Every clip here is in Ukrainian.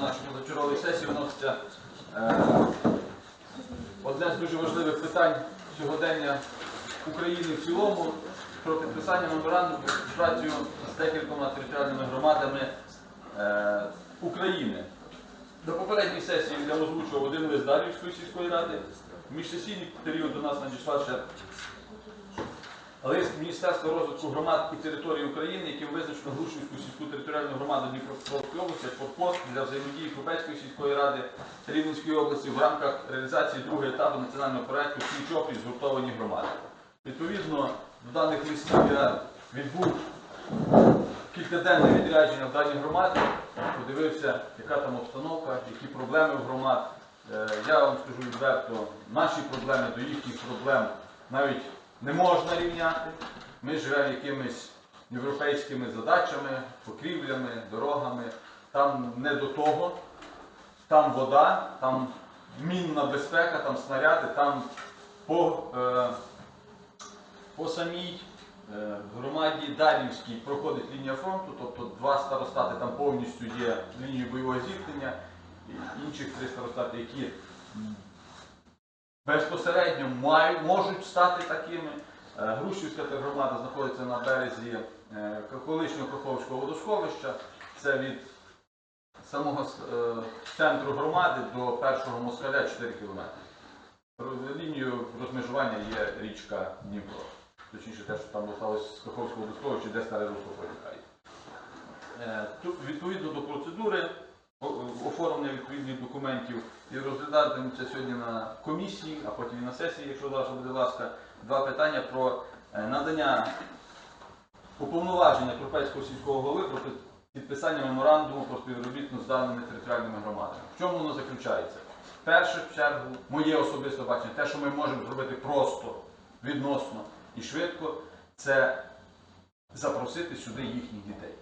На нашу позачергову сесію вноситься е, одне з дуже важливих питань сьогодення України в цілому про підписання меморандуму співпрацю з декількома територіальними громадами е, України. До попередньої сесії я озвучував один лист Дарівської сільської ради. В міжсесійний період до нас надійшла ще лист Міністерства розвитку громад і територій України, яким визначено Грушівську сільську територіальну громаду Дніпропетровської області форпост для взаємодії Крупецької сільської ради Рівненської області в рамках реалізації другого етапу національного проекту «Січоплі згуртовані громади. Відповідно, до даних листів я відбув кількаденне відрядження в даній громаді, подивився, яка там обстановка, які проблеми в громад. Е, Я вам скажу відверто, наші проблеми до їхніх проблем навіть не можна рівняти. Ми живемо якимись європейськими задачами, покрівлями, дорогами. Там не до того. Там вода, там мінна безпека, там снаряди, там по, е, по самій е, громаді Дарівській проходить лінія фронту, тобто два старостати там повністю є лінією бойового зіткнення, інших три старостати, які безпосередньо мають, можуть стати такими. Е, Грушівська громада знаходиться на березі е, колишнього Каховського водосховища. Це від самого е, центру громади до першого москаля 4 кілометри. Лінією розмежування є річка Дніпро. Точніше, те, що там осталось з Каховського водосховища, де старе русло протікає. Е, відповідно до процедури оформлення відповідних документів і розглядатимуться сьогодні на комісії, а потім і на сесії, якщо ваша буде ласка, два питання про е, надання уповноваження Крупецького сільського голови про підписання меморандуму про співробітну з даними територіальними громадами. В чому воно заключається? В першу чергу, моє особисте бачення, те, що ми можемо зробити просто, відносно і швидко, це запросити сюди їхніх дітей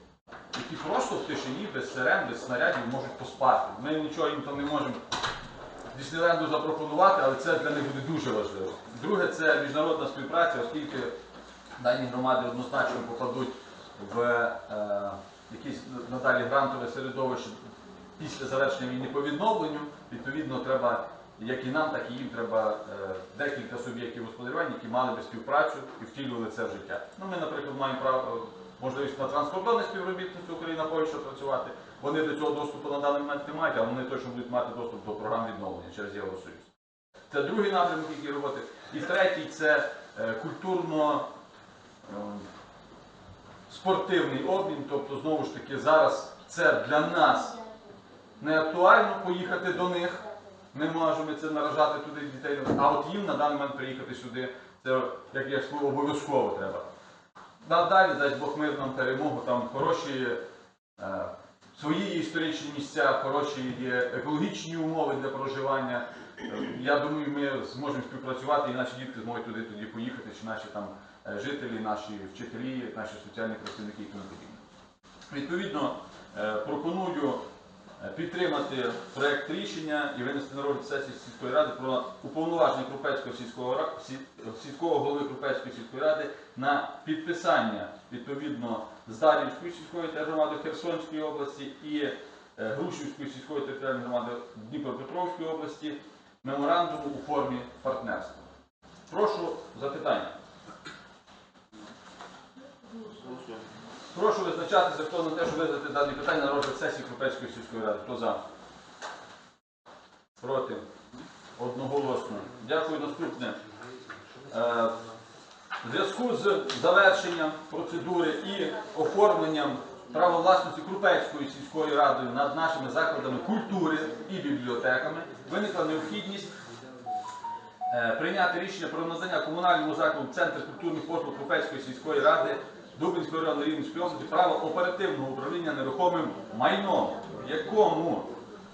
які просто в тишині, без сирен, без снарядів можуть поспати. Ми нічого їм там не можемо Діснейленду запропонувати, але це для них буде дуже важливо. Друге, це міжнародна співпраця, оскільки дані громади однозначно попадуть в е, якесь надалі грантове середовище після завершення війни по відновленню. Відповідно, треба, як і нам, так і їм треба е, декілька суб'єктів господарювання, які мали би співпрацю і втілювали це в життя. Ну, ми, наприклад, маємо право можливість на транскордонне співробітництво Україна Польща працювати. Вони до цього доступу на даний момент не мають, а вони точно будуть мати доступ до програм відновлення через Євросоюз. Це другий напрямок, який роботи. І третій це е, культурно ем, спортивний обмін. Тобто, знову ж таки, зараз це для нас не актуально поїхати до них. Не можемо це наражати туди дітей. А от їм на даний момент приїхати сюди, це, як я сказав, обов'язково треба. Надалі, дасть Бог мир нам перемогу, там хороші е, свої історичні місця, хороші є екологічні умови для проживання. Е, Я думаю, ми зможемо співпрацювати і наші дітки зможуть туди тоді поїхати, чи наші там е, жителі, наші вчителі, наші соціальні працівники і тому подібне. Відповідно, е, пропоную підтримати проект рішення і винести на розгляд сесії сільської ради про уповноваження Крупецького сільського сільського голови Крупецької сільської ради на підписання відповідно з Дарівської сільської громади Херсонської області і е, Грушівської сільської територіальної громади Дніпропетровської області меморандуму у формі партнерства. Прошу запитання. Прошу визначатися, хто на те, щоб визнати дане питання на розгляд сесії Крупецької сільської ради. Хто за? Проти? Одноголосно. Дякую. Наступне. Е, В зв'язку з завершенням процедури і оформленням права власності Крупецькою сільською радою над нашими закладами культури і бібліотеками виникла необхідність е, прийняти рішення про надання комунальному закладу Центр культурних послуг Крупецької сільської ради Дубинського району Рівненської області право оперативного управління нерухомим майном, якому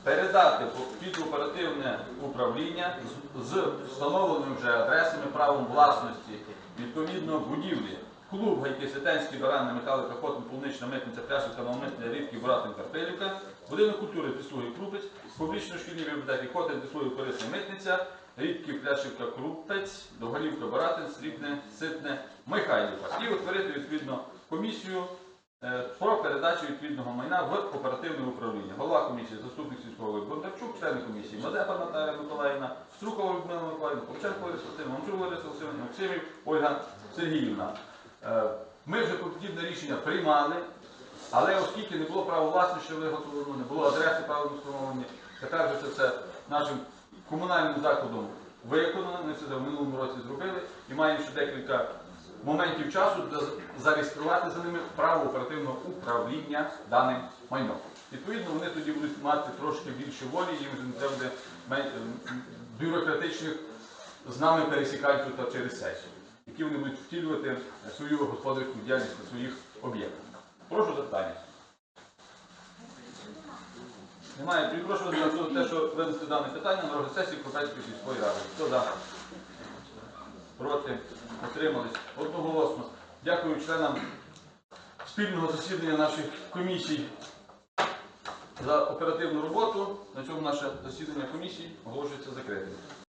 передати під оперативне управління з, встановленими вже адресами правом власності відповідно будівлі. Клуб Гайки-Святенський, Баранна, Михайло Охотник, Полунична, Митниця, Пляшівка, Новомисня, Рідкий, Буратин, Карпилівка, Будинок культури Прислуги Крупець, публічно-шкільні бібліотеки Хотин, Прислуги Корисна, Митниця, Рідків, Пляшівка, Крупець, Довголівка, Баратин, Срібне, Ситне, Михайлівка. І утворити відповідно комісію про передачу відповідного майна в оперативне управління. Голова комісії, заступник сільського голови Бондарчук, члени комісії Мазепа Наталія Миколаївна, Струкова Людмила Миколаївна, Повченко Лариса Васильівна, Манчук Лариса Васильівна, Максимів Ольга Сергіївна. Е, Ми вже подібне рішення приймали, але оскільки не було права власності виготовлено, не було адреси правильно встановлені, тепер вже це нашим комунальним закладом виконано, ми це в минулому році зробили і маємо ще декілька моментів часу для зареєструвати за ними право оперативного управління даним майном. Відповідно, вони тоді будуть мати трошки більше волі, їм не буде бюрократичних з нами пересікань тут через сесію, які вони будуть втілювати свою господарську діяльність на своїх об'єктах. Прошу запитання. Немає. Перепрошую за те, що винесли дане питання на розгляд сесії Кропецької сільської ради. Хто за? Проти? Утримались? Одноголосно. Дякую членам спільного засідання наших комісій за оперативну роботу. На цьому наше засідання комісії оголошується закритим.